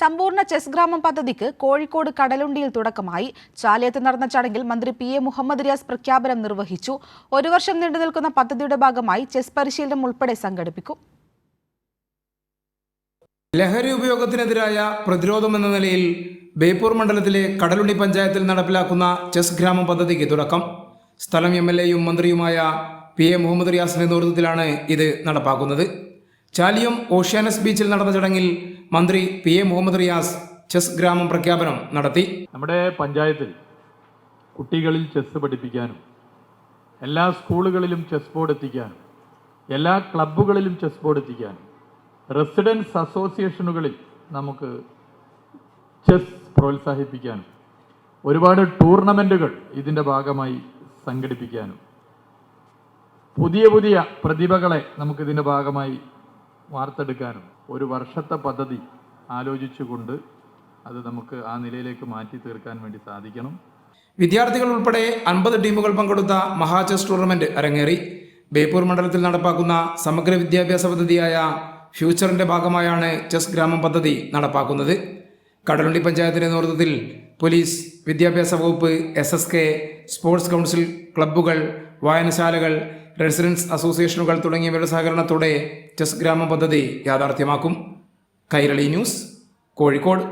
സമ്പൂർണ ചെസ് ഗ്രാമം പദ്ധതിക്ക് കോഴിക്കോട് കടലുണ്ടിയിൽ തുടക്കമായി. ചാലിയത്ത് നടന്ന ചടങ്ങിൽ മന്ത്രി പി എ മുഹമ്മദ് റിയാസ് പ്രഖ്യാപനം നിർവഹിച്ചു. ഒരു വർഷം നീണ്ടുനിൽക്കുന്ന പദ്ധതിയുടെ ഭാഗമായി ചെസ് പരിശീലനം ഉൾപ്പെടെ സംഘടിപ്പിക്കും. ലഹരി ഉപയോഗത്തിനെതിരായ പ്രതിരോധം എന്ന നിലയിൽ ബേപ്പൂർ മണ്ഡലത്തിലെ കടലുണ്ടി പഞ്ചായത്തിൽ നടപ്പിലാക്കുന്ന ചെസ് ഗ്രാമം പദ്ധതിക്ക് തുടക്കം. സ്ഥലം എം എൽ എയും മന്ത്രിയുമായ പി എ മുഹമ്മദ് റിയാസിന്റെ നേതൃത്വത്തിലാണ് ഇത് നടപ്പാക്കുന്നത്. ചാലിയം ഓഷ്യാനസ് ബീച്ചിൽ നടന്ന ചടങ്ങിൽ മന്ത്രി P A Muhammad Riyas chess ഗ്രാമം പ്രഖ്യാപനം നടത്തി. നമ്മുടെ പഞ്ചായത്തിൽ കുട്ടികളിൽ ചെസ് പഠിപ്പിക്കാനും എല്ലാ സ്കൂളുകളിലും ചെസ് ബോർഡ് എത്തിക്കാനും എല്ലാ ക്ലബ്ബുകളിലും ചെസ് ബോർഡ് എത്തിക്കാനും റെസിഡൻസ് അസോസിയേഷനുകളിൽ നമുക്ക് ചെസ് പ്രോത്സാഹിപ്പിക്കാനും ഒരുപാട് ടൂർണമെന്റുകൾ ഇതിന്റെ ഭാഗമായി സംഘടിപ്പിക്കാനും പുതിയ പുതിയ പ്രതിഭകളെ നമുക്കിതിന്റെ ഭാഗമായി വാർത്തെടുക്കാനും ഒരു വർഷത്തെ പദ്ധതി ആലോചിച്ചുകൊണ്ട് അത് നമുക്ക് ആ നിലയിലേക്ക് മാറ്റി തീർക്കാൻ വേണ്ടി സാധിക്കണം. വിദ്യാർത്ഥികൾ ഉൾപ്പെടെ അൻപത് ടീമുകൾ പങ്കെടുത്ത മഹാചെസ് ടൂർണമെന്റ് അരങ്ങേറി. ബേപ്പൂർ മണ്ഡലത്തിൽ നടപ്പാക്കുന്ന സമഗ്ര വിദ്യാഭ്യാസ പദ്ധതിയായ ഫ്യൂച്ചറിന്റെ ഭാഗമായാണ് ചെസ് ഗ്രാമം പദ്ധതി നടപ്പാക്കുന്നത്. കടലുണ്ടി പഞ്ചായത്തിന്റെ നേതൃത്വത്തിൽ പോലീസ് വിദ്യാഭ്യാസ വകുപ്പ് S S K sports council ക്ലബ്ബുകൾ വായനശാലകൾ റെസിഡൻസ് അസോസിയേഷനുകൾ തുടങ്ങിയവരുടെ സഹകരണത്തോടെ ചെസ് ഗ്രാമ പദ്ധതി യാഥാർത്ഥ്യമാക്കും. കൈരളി ന്യൂസ് കോഴിക്കോട്.